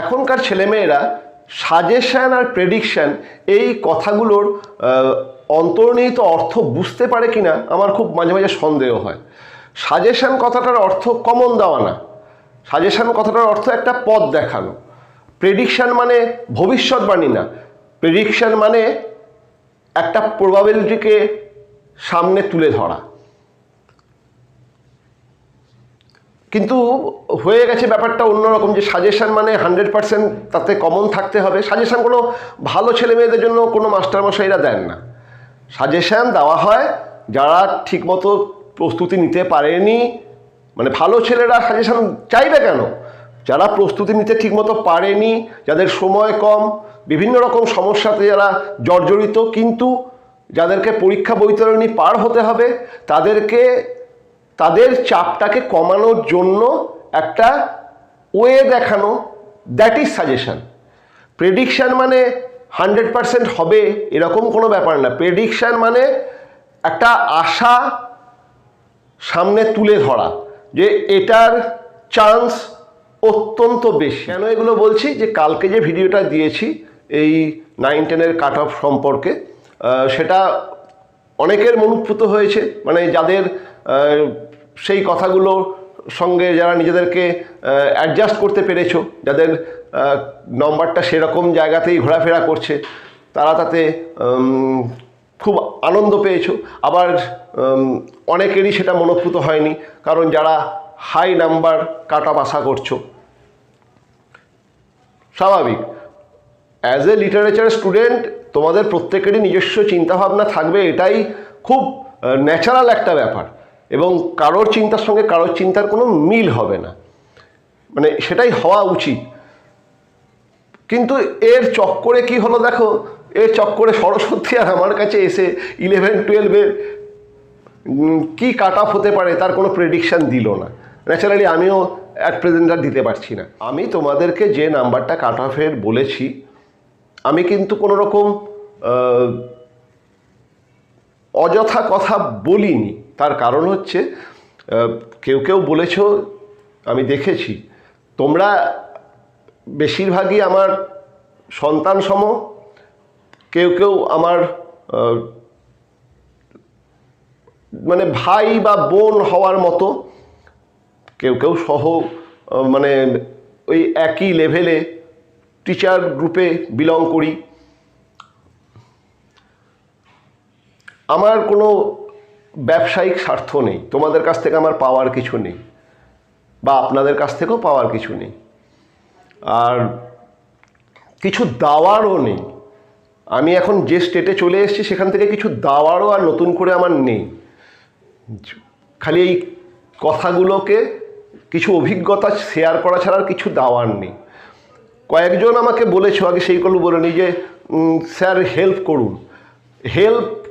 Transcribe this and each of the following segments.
এখনকার ছেলেমেয়েরা সাজেশান আর প্রেডিকশান এই কথাগুলোর অন্তর্নিহিত অর্থ বুঝতে পারে কিনা আমার খুব মাঝে মাঝে সন্দেহ হয়। সাজেশান কথাটার অর্থ কমন দেওয়া না। সাজেশান কথাটার অর্থ একটা পথ দেখানো। প্রেডিকশান মানে ভবিষ্যৎবাণী না। প্রেডিকশান মানে একটা প্রবাবিলিটিকে সামনে তুলে ধরা। কিন্তু হয়ে গেছে ব্যাপারটা অন্যরকম যে সাজেশান মানে হান্ড্রেড পার্সেন্ট তাতে কমন থাকতে হবে। সাজেশন কোনো ভালো ছেলে মেয়েদের জন্য কোনো মাস্টারমশাইরা দেন না। সাজেশান দেওয়া হয়, যারা ঠিকমতো প্রস্তুতি নিতে পারেনি মানে ভালো ছেলেরা সাজেশান চাইবে কেন? যারা প্রস্তুতি নিতে ঠিকমতো পারেনি, যাদের সময় কম, বিভিন্ন রকম সমস্যাতে যারা জর্জরিত, কিন্তু যাদেরকে পরীক্ষা বৈতরণী পার হতে হবে, তাদেরকে তাদের চাপটাকে কমানোর জন্য একটা ওয়ে দেখানো দ্যাট ইজ সাজেশন প্রেডিকশান মানে হান্ড্রেড পারসেন্ট হবে, এরকম কোনো ব্যাপার না। প্রেডিকশান মানে একটা আশা সামনে তুলে ধরা, যে এটার চান্স অত্যন্ত বেশি। কেন এগুলো বলছি? যে কালকে যে ভিডিওটা দিয়েছি, এই নাইন টেনের কাট অফ সম্পর্কে সেটা অনেকের মনুপ্রুত হয়েছে। মানে যাদের সেই কথাগুলোর সঙ্গে যারা নিজেদেরকে অ্যাডজাস্ট করতে পেরেছ, যাদের নম্বরটা সেরকম জায়গাতেই ঘোরাফেরা করছে, তারা তাতে খুব আনন্দ পেয়েছ। আবার অনেকেরই সেটা মনোপ্রুত হয়নি, কারণ যারা হাই নাম্বার কাট অফ আশা করছ, স্বাভাবিক। অ্যাজ এ লিটারেচার স্টুডেন্ট তোমাদের প্রত্যেকেরই নিজস্ব চিন্তাভাবনা থাকবে, এটাই খুব ন্যাচারাল একটা ব্যাপার। এবং কারোর চিন্তার সঙ্গে কারোর চিন্তার কোনো মিল হবে না। মানে সেটাই হওয়া উচিত। কিন্তু এর চক্করে কি হলো দেখো, এর চক্করে সরস্বতী আর আমার কাছে এসে ইলেভেন টুয়েলভের কি কাট অফ হতে পারে তার কোনো প্রেডিকশান দিল না। ন্যাচারালি আমিও অ্যাট প্রেজেন্ট আর দিতে পারছি না। আমি তোমাদেরকে যে নাম্বারটা কাট অফের বলেছি, আমি কিন্তু কোনো রকম অযথা কথা বলিনি। তার কারণ হচ্ছে কেউ কেউ বলেছ, আমি দেখেছি, তোমরা বেশিরভাগই আমার সন্তান সম, কেউ কেউ আমার মানে ভাই বা বোন হওয়ার মতো, কেউ কেউ সহ মানে ওই একই লেভেলে টিচার গ্রুপে বিলং করি। আমার কোনো ব্যবসায়িক স্বার্থ নেই। তোমাদের কাছ থেকে আমার পাওয়ার কিছু নেই। বা আপনাদের কাছ থেকেও পাওয়ার কিছু নেই। আর কিছু দাওয়ারও নেই। আমি এখন যে স্টেটে চলে এসেছি, সেখান থেকে কিছু দাওয়ারও আর নতুন করে আমার নেই। খালি এই কথাগুলোকে, কিছু অভিজ্ঞতা শেয়ার করা ছাড়া আর কিছু দাওয়ার নেই। কয়েকজন আমাকে বলেছ, আগে সেইগুলো বলেনি যে স্যার হেল্প করুন। হেল্প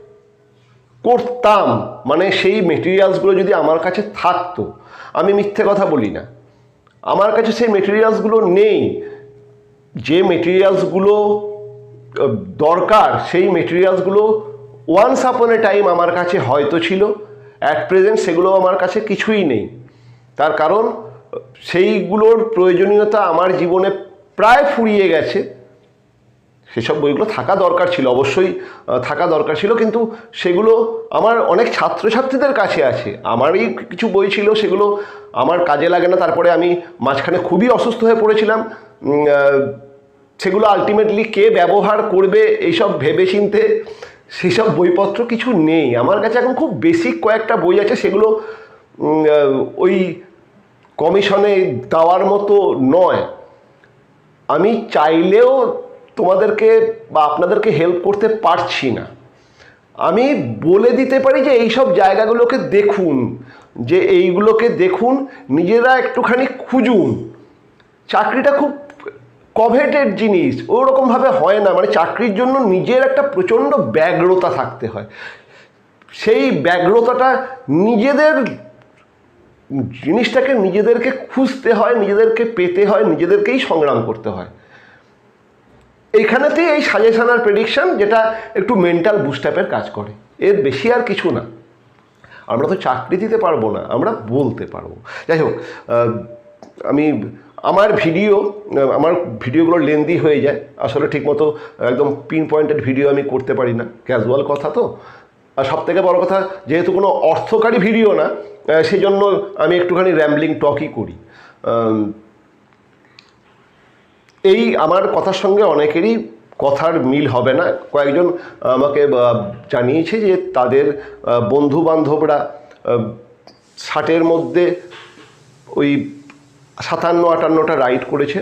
করতাম। মানে সেই মেটেরিয়ালসগুলো যদি আমার কাছে থাকতো, আমি মিথ্যে কথা বলি না। আমার কাছে সেই মেটেরিয়ালসগুলো নেই। যে মেটেরিয়ালসগুলো দরকার, সেই মেটেরিয়ালসগুলো ওয়ান্স আপন এ টাইম আমার কাছে হয়তো ছিল। অ্যাট প্রেজেন্ট সেগুলো আমার কাছে কিছুই নেই। তার কারণ, সেইগুলোর প্রয়োজনীয়তা আমার জীবনে প্রায় ফুরিয়ে গেছে। সেসব বইগুলো থাকা দরকার ছিল, অবশ্যই থাকা দরকার ছিল, কিন্তু সেগুলো আমার অনেক ছাত্রছাত্রীদের কাছে আছে। আমারই কিছু বই ছিল, সেগুলো আমার কাজে লাগে না, তারপরে আমি মাঝখানে খুবই অসুস্থ হয়ে পড়েছিলাম। সেগুলো আলটিমেটলি কে ব্যবহার করবে, এইসব ভেবে চিনতে সেসব বইপত্র কিছু নেই। আমার কাছে এখন খুব বেসিক কয়েকটা বই আছে, সেগুলো ওই কমিশনে দেওয়ার মতো নয়। আমি চাইলেও তোমাদেরকে বা আপনাদেরকে হেল্প করতে পারছি না। আমি বলে দিতে পারি যে এইসব জায়গাগুলোকে দেখুন, যে এইগুলোকে দেখুন, নিজেরা একটুখানি খুঁজুন। চাকরিটা খুব কভেটেড জিনিস, ওরকমভাবে হয় না। মানে চাকরির জন্য নিজের একটা প্রচণ্ড ব্যগ্রতা থাকতে হয়। সেই ব্যগ্রতাটা নিজেদের জিনিসটাকে নিজেদেরকে খুঁজতে হয়, নিজেদেরকে পেতে হয়, নিজেদেরকেই সংগ্রাম করতে হয়। এইখানেতেই এই সাজেশন আর প্রেডিকশন যেটা একটু মেন্টাল বুস্টাপের কাজ করে। এর বেশি আর কিছু না। আমরা তো চাকরি দিতে পারব না, আমরা বলতে পারব। যাই হোক আমি, আমার ভিডিও আমার ভিডিওগুলো লেন্দি হয়ে যায়। আসলে ঠিকমতো একদম পিন পয়েন্টেড ভিডিও আমি করতে পারি না। ক্যাজুয়াল কথা তো। আর সব থেকে বড় কথা, যেহেতু কোনো অর্থকারী ভিডিও না সেই জন্য আমি একটুখানি র্যাম্বলিং টকই করি। এই আমার কথার সঙ্গে অনেকেরই কথার মিল হবে না। কয়েকজন আমাকে জানিয়েছে যে তাদের বন্ধু বান্ধবরা ষাটের মধ্যে ওই সাতান্ন, আটান্নটা রাইড করেছে।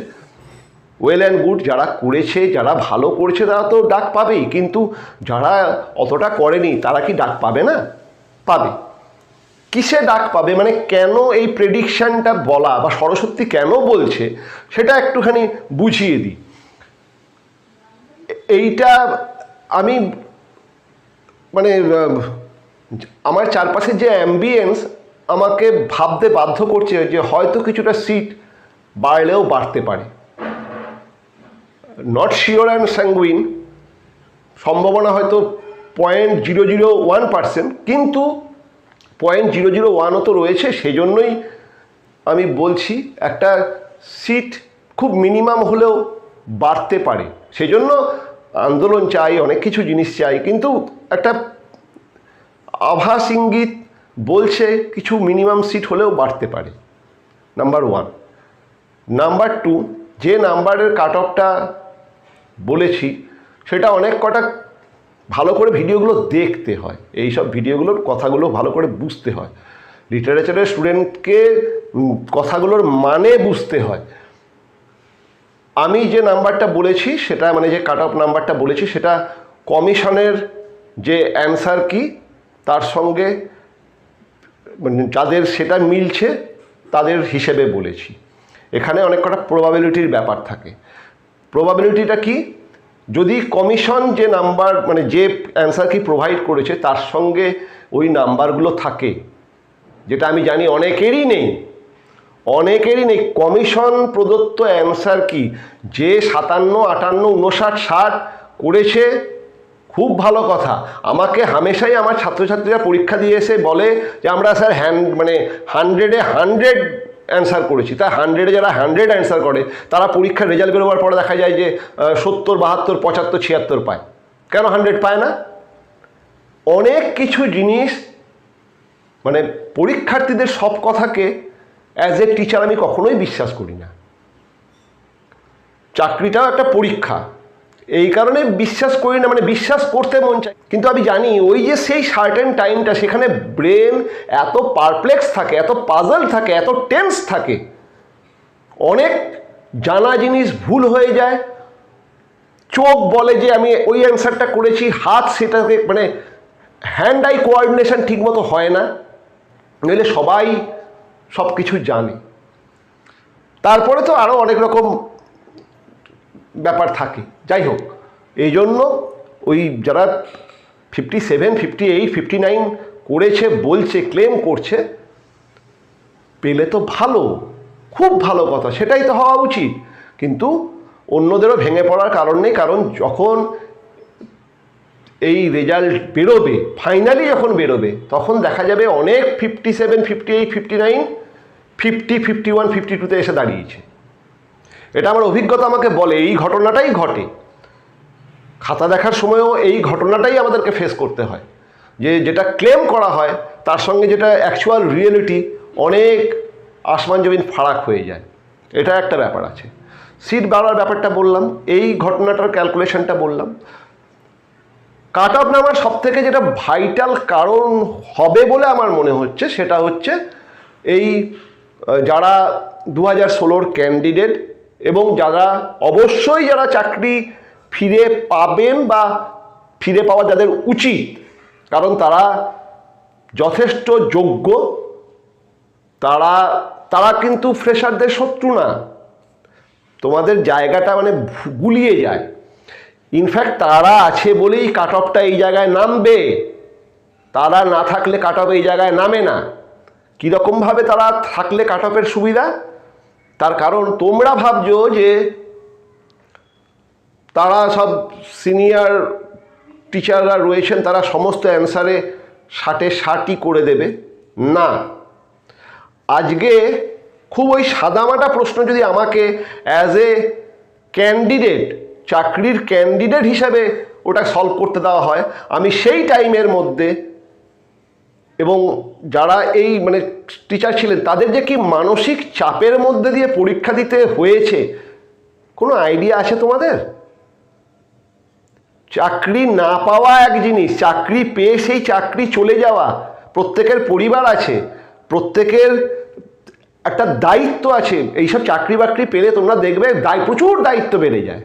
ওয়েল অ্যান্ড গুড, যারা করেছে, যারা ভালো করেছে, তারা তো ডাক পাবেই। কিন্তু যারা অতটা করেনি, তারা কি ডাক পাবে না? পাবে। কিসে ডাক পাবে? মানে কেন এই প্রেডিকশানটা বলা বা সরস্বতী কেন বলছে, সেটা একটুখানি বুঝিয়ে দিই। এইটা আমি মানে আমার চারপাশের যে অ্যাম্বিয়েন্স আমাকে ভাবতে বাধ্য করছে যে হয়তো কিছুটা সিট বাড়লেও বাড়তে পারে। নট শিওর অ্যান্ড স্যাঙ্গুইন সম্ভাবনা হয়তো point zero zero one percent কিন্তু পয়েন্ট জিরো জিরো ওয়ানও তো রয়েছে সেই জন্যই আমি বলছি একটা সিট খুব মিনিমাম হলেও বাড়তে পারে। সেজন্য আন্দোলন চাই, অনেক কিছু জিনিস চাই, কিন্তু একটা আভাস ইঙ্গিত বলছে কিছু মিনিমাম সিট হলেও বাড়তে পারে। Number one. নাম্বার টু, যে নাম্বারের কাট অফটা বলেছি, সেটা অনেক কটা ভালো করে ভিডিওগুলো দেখতে হয়। এই সব ভিডিওগুলোর কথাগুলো ভালো করে বুঝতে হয়। লিটারেচারের স্টুডেন্টকে কথাগুলোর মানে বুঝতে হয়। আমি যে নাম্বারটা বলেছি, সেটা মানে যে কাট অফ নাম্বারটা বলেছি, সেটা কমিশনের যে অ্যান্সার কি, তার সঙ্গে মানে যাদের সেটা মিলছে, তাদের হিসেবে বলেছি। এখানে অনেক কটা প্রবাবিলিটির ব্যাপার থাকে। প্রবাবিলিটিটা কি? যদি কমিশন যে নাম্বার মানে যে অ্যান্সার কি প্রোভাইড করেছে, তার সঙ্গে ওই নাম্বারগুলো থাকে, যেটা আমি জানি অনেকেরই নেই। অনেকেরই নেই। কমিশন প্রদত্ত অ্যান্সার কি? যে সাতান্ন, আটান্ন, উনষাট, ষাট করেছে, খুব ভালো কথা। আমাকে হামেশাই আমার ছাত্রছাত্রীরা পরীক্ষা দিয়ে এসে বলে যে আমরা স্যার হ্যান্ড মানে হান্ড্রেডে হান্ড্রেড অ্যান্সার করেছি। তা হান্ড্রেডে যারা হান্ড্রেড অ্যান্সার করে, তারা পরীক্ষার রেজাল্ট বেরোবার পরে দেখা যায় যে সত্তর, বাহাত্তর, পঁচাত্তর, ছিয়াত্তর পায়। কেন হান্ড্রেড পায় না? অনেক কিছু জিনিস মানে পরীক্ষার্থীদের সব কথাকে অ্যাজ এ টিচার আমি কখনোই বিশ্বাস করি না। চাকরিটাও একটা পরীক্ষা। এই কারণে বিশ্বাস করি না মানে বিশ্বাস করতে মন চায়। কিন্তু আমি জানি ওই যে সেই সার্টেন টাইমটা সেখানে ব্রেন এত পারপ্লেক্স থাকে, এত পাজল থাকে, এত টেন্স থাকে, অনেক জানা জিনিস ভুল হয়ে যায়, চোখ বলে যে আমি ওই অ্যান্সারটা করেছি, হাত সেটাকে মানে হ্যান্ড আই কোঅর্ডিনেশন ঠিকমতো হয় না, নইলে সবাই সব কিছু জানে। তারপরে তো আরও অনেক রকম ব্যাপার থাকে। যাই হোক, এই জন্য ওই যারা fifty seven fifty eight fifty nine করেছে, বলছে ক্লেম করছে, পেলে তো ভালো, খুব ভালো কথা, সেটাই তো হওয়া উচিত। কিন্তু অন্যদেরও ভেঙে পড়ার কারণ নেই, কারণ যখন এই রেজাল্ট বেরোবে ফাইনালি যখন বেরোবে, তখন দেখা যাবে অনেক fifty seven fifty eight fifty nine fifty fifty one fifty টুতে এসে দাঁড়িয়েছে। এটা আমার অভিজ্ঞতা আমাকে বলে, এই ঘটনাটাই ঘটে। খাতা দেখার সময়ও এই ঘটনাটাই আমাদেরকে ফেস করতে হয়। যে যেটা ক্লেম করা হয়, তার সঙ্গে যেটা অ্যাকচুয়াল রিয়েলিটি অনেক আসমান জমিন ফারাক হয়ে যায়। এটা একটা ব্যাপার আছে। সিট বাড়ার ব্যাপারটা বললাম, এই ঘটনাটার ক্যালকুলেশনটা বললাম। কাট অফ নামার সব থেকে যেটা ভাইটাল কারণ হবে বলে আমার মনে হচ্ছে, সেটা হচ্ছে এই যারা দু হাজার ষোলোর ক্যান্ডিডেট এবং যারা অবশ্যই যারা চাকরি ফিরে পাবেন বা ফিরে পাওয়া যাদের উচিত, কারণ তারা যথেষ্ট যোগ্য, তারা তারা কিন্তু ফ্রেশারদের শত্রু না। তোমাদের জায়গাটা মানে গুলিয়ে যায়। ইনফ্যাক্ট তারা আছে বলেই কাট অফটা এই জায়গায় নামবে। তারা না থাকলে কাট অফ এই জায়গায় নামে না। কীরকমভাবে তারা থাকলে কাট অফের সুবিধা? তার কারণ তোমরা ভাবছ যে তারা সব সিনিয়র টিচাররা রয়েছেন, তারা সমস্ত অ্যান্সারে ষাটে ষাটই করে দেবে। না। আজকে খুব ওই সাদামাটা প্রশ্ন যদি আমাকে অ্যাজ এ ক্যান্ডিডেট চাকরির ক্যান্ডিডেট হিসাবে ওটা সলভ করতে দেওয়া হয়, আমি সেই টাইমের মধ্যে এবং যারা এই মানে টিচার ছিলেন, তাদের যে কি মানসিক চাপের মধ্যে দিয়ে পরীক্ষা দিতে হয়েছে, কোনো আইডিয়া আছে তোমাদের? চাকরি না পাওয়া এক জিনিস, চাকরি পেয়ে সেই চাকরি চলে যাওয়া, প্রত্যেকের পরিবার আছে, প্রত্যেকের একটা দায়িত্ব আছে, এইসব চাকরি বাকরি পেলে তোমরা দেখবে দায়, প্রচুর দায়িত্ব বেড়ে যায়।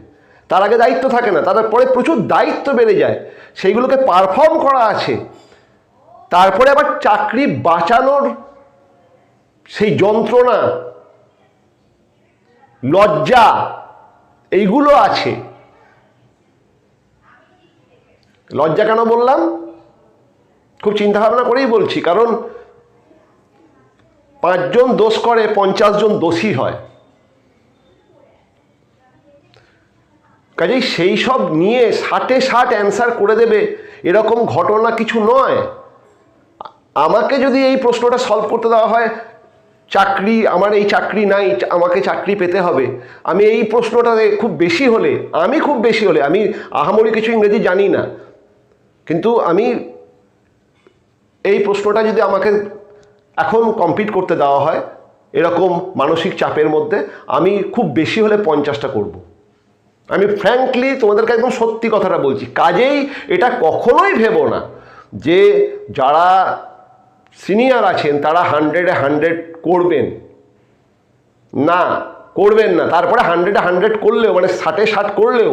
তার আগে দায়িত্ব থাকে না, তারপরে প্রচুর দায়িত্ব বেড়ে যায়। সেইগুলোকে পারফর্ম করা আছে। তারপরে আবার চাকরি বাঁচানোর সেই যন্ত্রণা, লজ্জা, এইগুলো আছে। লজ্জা কেন বললাম? খুব চিন্তা ভাবনা করেই বলছি, কারণ পাঁচজন দোষ করে, পঞ্চাশ জন দোষী হয়। কাজেই সেই সব নিয়ে ষাটে ষাট অ্যান্সার করে দেবে, এরকম ঘটনা কিছু নয়। আমাকে যদি এই প্রশ্নটা সলভ করতে দেওয়া হয়, চাকরি, আমার এই চাকরি নাই, আমাকে চাকরি পেতে হবে আমি এই প্রশ্নটাতে খুব বেশি হলে, আমি খুব বেশি হলে, আমি আহামরি কিছু ইংরেজি জানি না, কিন্তু আমি এই প্রশ্নটা যদি আমাকে এখন কমপ্লিট করতে দেওয়া হয়, এরকম মানসিক চাপের মধ্যে, আমি খুব বেশি হলে পঞ্চাশটা করব। আমি ফ্র্যাঙ্কলি তোমাদেরকে একদম সত্যি কথাটা বলছি, কাজেই এটা কখনোই ভেবো না যে যারা সিনিয়র আছেন, তারা হান্ড্রেডে হান্ড্রেড করবেন। না করবেন না। তারপরে হান্ড্রেডে হান্ড্রেড করলেও মানে ষাটে ষাট করলেও,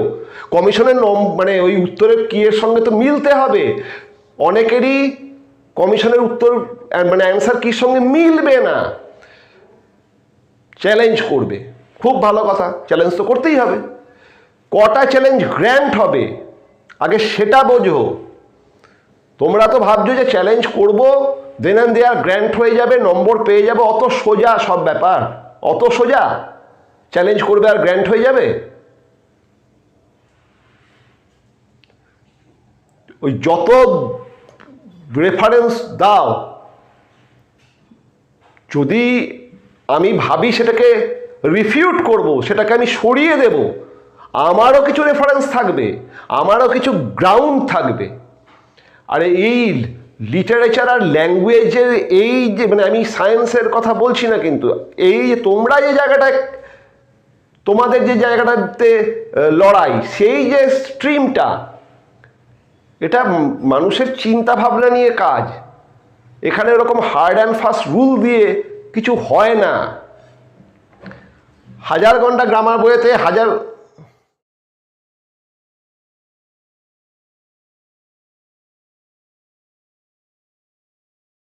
কমিশনের নম মানে ওই উত্তরের কিয়ের সঙ্গে তো মিলতে হবে। অনেকেরই কমিশনের উত্তর মানে অ্যান্সার কির সঙ্গে মিলবে না। চ্যালেঞ্জ করবে। খুব ভালো কথা চ্যালেঞ্জ তো করতেই হবে। কটা চ্যালেঞ্জ গ্র্যান্ট হবে, আগে সেটা বোঝো। তোমরা তো ভাবছ যে চ্যালেঞ্জ করব দেন অ্যান্ড দেয়ার গ্র্যান্ট হয়ে যাবে, নম্বর পেয়ে যাবে, অত সোজা সব ব্যাপার। অত সোজা? চ্যালেঞ্জ করবে আর গ্র্যান্ট হয়ে যাবে? ওই যত রেফারেন্স দাও, যদি আমি ভাবি সেটাকে রিফিউট করব, সেটাকে আমি সরিয়ে দেব, আমারও কিছু রেফারেন্স থাকবে, আমারও কিছু গ্রাউন্ড থাকবে। আর এই লিটারেচার আর ল্যাঙ্গুয়েজের এই যে মানে আমি সায়েন্সের কথা বলছি না কিন্তু, এই যে তোমরা যে জায়গাটা, তোমাদের যে জায়গাটাতে লড়াই, সেই যে স্ট্রিমটা এটা মানুষের চিন্তা ভাবনা নিয়ে কাজ। এখানে এরকম হার্ড অ্যান্ড ফাস্ট রুল দিয়ে কিছু হয় না। হাজার ঘণ্টা গ্রামার বইয়েতে হাজার